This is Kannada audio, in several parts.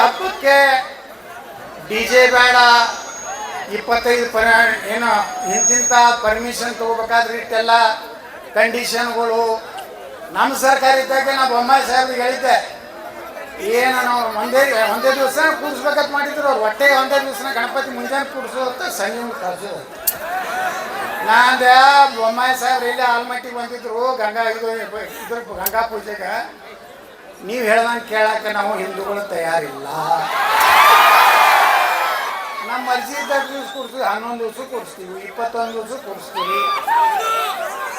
ಹಬ್ಬಕ್ಕೆ ಡಿ ಜೆ ಬೇಡ, ಇಪ್ಪತ್ತೈದು ಪರ ಏನೋ ಇಂತಿಂಥ ಪರ್ಮಿಷನ್ ತಗೋಬೇಕಾದ್ರೆ ಇಟ್ಟೆಲ್ಲ ಕಂಡೀಷನ್ಗಳು ನಮ್ಮ ಸರ್ಕಾರ ಇದ್ದಾಗ ನಾವು ಬೊಮ್ಮಾಯಿ ಸಾಹೇಬ್ರಿಗೆ ಹೇಳಿದ್ದೆ. ಏನು ನಾವು ಒಂದೇ ಒಂದೇ ದಿವಸ ಕೂಡಿಸ್ಬೇಕಂತ ಮಾಡಿದ್ರು ಅವ್ರು. ಹೊಟ್ಟೆಗೆ ಒಂದೇ ದಿವಸ ಗಣಪತಿ ಮುಂಜಾನೆ ಅಂತ ಸಂಜೆ ಕಳಿಸೋದು ನಾನು ಬೊಮ್ಮಾಯಿ ಸಾಹೇಬ್ರು ಇಲ್ಲಿ ಆಲ್ಮಟ್ಟಿಗೆ ಬಂದಿದ್ರು, ಗಂಗಾ ಇದು ಗಂಗಾ ಪೂಜೆಗೆ. ನೀವು ಹೇಳ್ದಂಗೆ ಕೇಳಕ್ಕೆ ನಾವು ಹಿಂದೂಗಳು ತಯಾರಿಲ್ಲ. ನಮ್ಮ ಅರ್ಜಿ ಇದ್ದಾಗ ದಿವ್ಸ ಕೊಡ್ತೀವಿ ಹನ್ನೊಂದು ದಿವಸ ಕೊಡಿಸ್ತೀವಿ, ಇಪ್ಪತ್ತೊಂದು ದಿವ್ಸ ಕೊಡಿಸ್ತೀವಿ.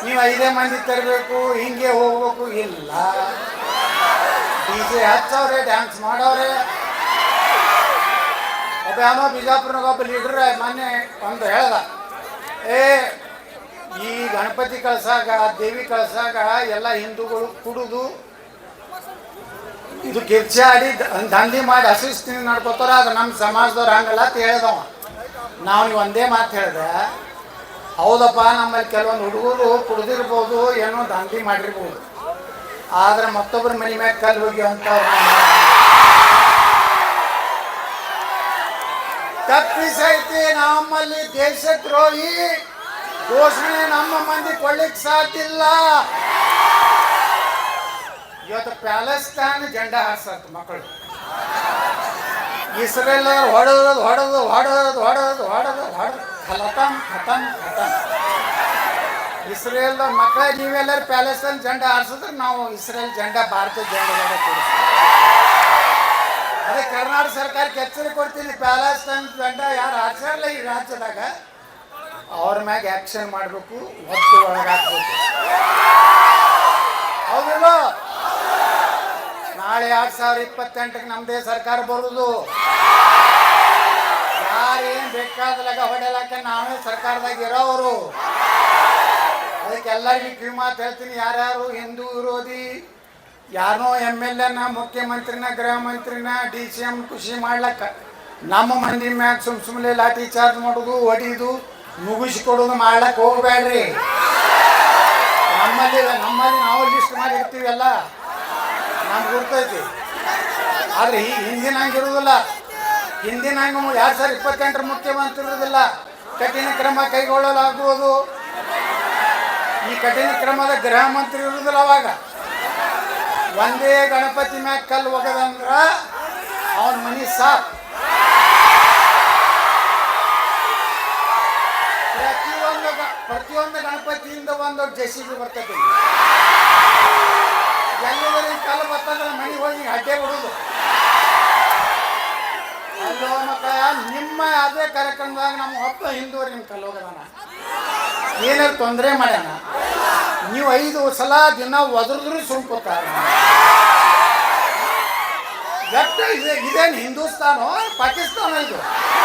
ನೀವು ಐದೇ ಮಂದಿ ತರಬೇಕು, ಹಿಂಗೆ ಹೋಗ್ಬೇಕು, ಇಲ್ಲ. ಡಿ ಜೆ ಹಚ್ಚವ್ರೆ ಡ್ಯಾನ್ಸ್ ಮಾಡವ್ರೆ. ಒಬ್ಬ ಯಾವ ಬಿಜಾಪುರನಾಗ ಒಬ್ಬ ಲೀಡ್ರ್ ಮೊನ್ನೆ ಒಂದು ಹೇಳ್ದ, ಏ, ಈ ಗಣಪತಿ ಕಳ್ಸಾಗ, ದೇವಿ ಕಳ್ಸಾಗ ಎಲ್ಲ ಹಿಂದೂಗಳು ಕುಡುದು ಇದು ಕಿರ್ಚಾಡಿ ದಂಧೆ ಮಾಡಿ ಹಸಿಸ್ತೀನಿ ನಡ್ಕೋತಾರ ಅದು ನಮ್ಮ ಸಮಾಜದವ್ರು ಹಂಗಲ್ಲ ಅಂತ ಹೇಳ್ದವ. ನಾವು ನೀವು ಒಂದೇ ಮಾತು ಹೇಳಿದೆ, ಹೌದಪ್ಪ, ನಮ್ಮಲ್ಲಿ ಕೆಲವೊಂದು ಹುಡುಗರು ಕುಡ್ದಿರ್ಬೋದು, ಏನೋ ದಂಧೆ ಮಾಡಿರ್ಬೋದು. ಆದ್ರೆ ಮತ್ತೊಬ್ಬರ ಮನೆ ಮ್ಯಾಗ ಕಲ್ಲು ಹೋಗಿ ಅಂತ ತಪ್ಪಿಸೈತಿ ನಮ್ಮಲ್ಲಿ ದೇಶದ್ರೋಹಿ, ಘೋಷಣೆ ನಮ್ಮ ಮಂದಿ ಕೊಳ್ಳಿಕ್ ಸಾಧ್ಯ ಇವತ್ತು ಪ್ಯಾಲೆಸ್ತಾನ್ ಜಂಡ ಹಾರ್ಸತ್ ಮಕ್ಕಳು ಇಸ್ರೇಲ್ ಹೊಡೆದು ಹೊಡೆದು ಹೊಡೆದು ಹೊಡೆದು ಹೊಡೆದು ಹೊಡೆದು. ಹಲತಂ ಖತಮ್ ಖತಮ್ ಇಸ್ರೇಲ್ ಮಕ್ಕಳ ನೀವೆಲ್ಲರೂ ಪ್ಯಾಲೆಸ್ತಾನ್ ಜಂಡ ಹಾರಿಸಿದ್ರೆ ನಾವು ಇಸ್ರೇಲ್ ಜೆಂಡಾ ಭಾರತ ಜಂಡ ಅದೇ ಕರ್ನಾಟಕ ಸರ್ಕಾರಕ್ಕೆ ಎಚ್ಚರಿಕೆ ಕೊಡ್ತೀನಿ, ಪ್ಯಾಲೆಸ್ತಾನ್ ಜಂಡ ಯಾರು ಹಾರಿಸಲ್ಲ ಈ ರಾಜ್ಯದಾಗ, ಅವ್ರ ಮ್ಯಾಗ ಆಕ್ಷನ್ ಮಾಡಬೇಕು ಒದ್ದು ಒಳಗಾಕ್ಬೇಕು. ಹೌದಿಲ್ಲ ನಾಳೆ ಎರಡ್ ಸಾವಿರ ಇಪ್ಪತ್ತೆಂಟಕ್ಕೆ ನಮ್ಮದೇ ಸರ್ಕಾರ ಬರುದು ಯಾರೇನ್ ಬೇಕಾದಲಾಗ ಹೊಡೆಯಲಾಕ ನಾವೇ ಸರ್ಕಾರದಾಗ ಇರೋರು ಅದಕ್ಕೆ ಎಲ್ಲರಿಗೂ ಕಿವಿ ಮಾತು ಹೇಳ್ತೀನಿ, ಯಾರ್ಯಾರು ಹಿಂದೂ ವಿರೋಧಿ ಯಾರೋ ಎಂ ಎಲ್ ಎನ, ಮುಖ್ಯಮಂತ್ರಿನ, ಗೃಹ ಮಂತ್ರಿನ, ಡಿ ಸಿ ಎಂ ಖುಷಿ ಮಾಡ್ಲಕ್ಕ. ನಮ್ಮ ಮಂದಿ ಮ್ಯಾಗ ಸುಮ್ ಸುಮ್ಮನೆ ಲಾಠಿ ಚಾರ್ಜ್ ಮಾಡೋದು ಹೊಡಿದು ಮುಗಿಸ್ಕೊಡೋದು ಮಾಡ್ಲಕ್ಕ ಹೋಗ್ಬೇಡ್ರಿ ನಮ್ಮಲ್ಲಿ ನಮ್ಮಲ್ಲಿ ನಾವು ಲಿಸ್ಟ್ ಮಾಡಿ ಇರ್ತೀವಿ ಎಲ್ಲ ನಮ್ಗೆ ಗುರ್ತೈತಿ. ಆದ್ರೆ ಈ ಹಿಂದಿನ ಹಂಗೆ ಇರುವುದಿಲ್ಲ ಹಿಂದಿನ ಹಂಗೆ ಎರಡು ಸಾವಿರದ ಇಪ್ಪತ್ತೆಂಟರ ಮುಖ್ಯಮಂತ್ರಿ ಇರುವುದಿಲ್ಲ ಕಠಿಣ ಕ್ರಮ ಕೈಗೊಳ್ಳಲಾಗುವುದು. ಈ ಕಠಿಣ ಕ್ರಮದ ಗೃಹ ಮಂತ್ರಿ ಇರುವುದಿಲ್ಲ ಅವಾಗ. ಒಂದೇ ಗಣಪತಿ ಮ್ಯಾಗ ಕಲ್ಲು ಹೋಗದಂದ್ರ ಅವನ ಮನಿ ಸಾಕ್. ಪ್ರತಿಯೊಂದು ಪ್ರತಿಯೊಂದು ಗಣಪತಿಯಿಂದ ಒಂದು ಜೆಸಿಬಿ ಬರ್ತೈತಿ. ಎಲ್ಲರೂ ಕಲ್ಲು ಬರ್ತಂದ್ರೆ ಮನೆಗೆ ಹೋಗಿ ಅಡ್ಡೆ ಬಿಡುದು. ಅಲ್ಲೋ ಮಕ್ಕ, ನಿಮ್ಮ ಅದೇ ಕಾರ್ಯಕ್ರಮದಾಗ ನಮ್ಮ ಒಬ್ಬ ಹಿಂದೂ ನಿಮ್ಮ ಕಲ್ಲು ಹೋಗದಾನ. ಏನಾರು ತೊಂದರೆ ಮಾಡ್ಯಾನ? ನೀವು ಐದು ಸಲ ದಿನ ಒದರಿದ್ರು ಸುಮ್ಕೋತಾರ ಎಷ್ಟು ಇದೆ, ಇದೇನು ಹಿಂದೂಸ್ತಾನೋ, ಪಾಕಿಸ್ತಾನ ಇದು?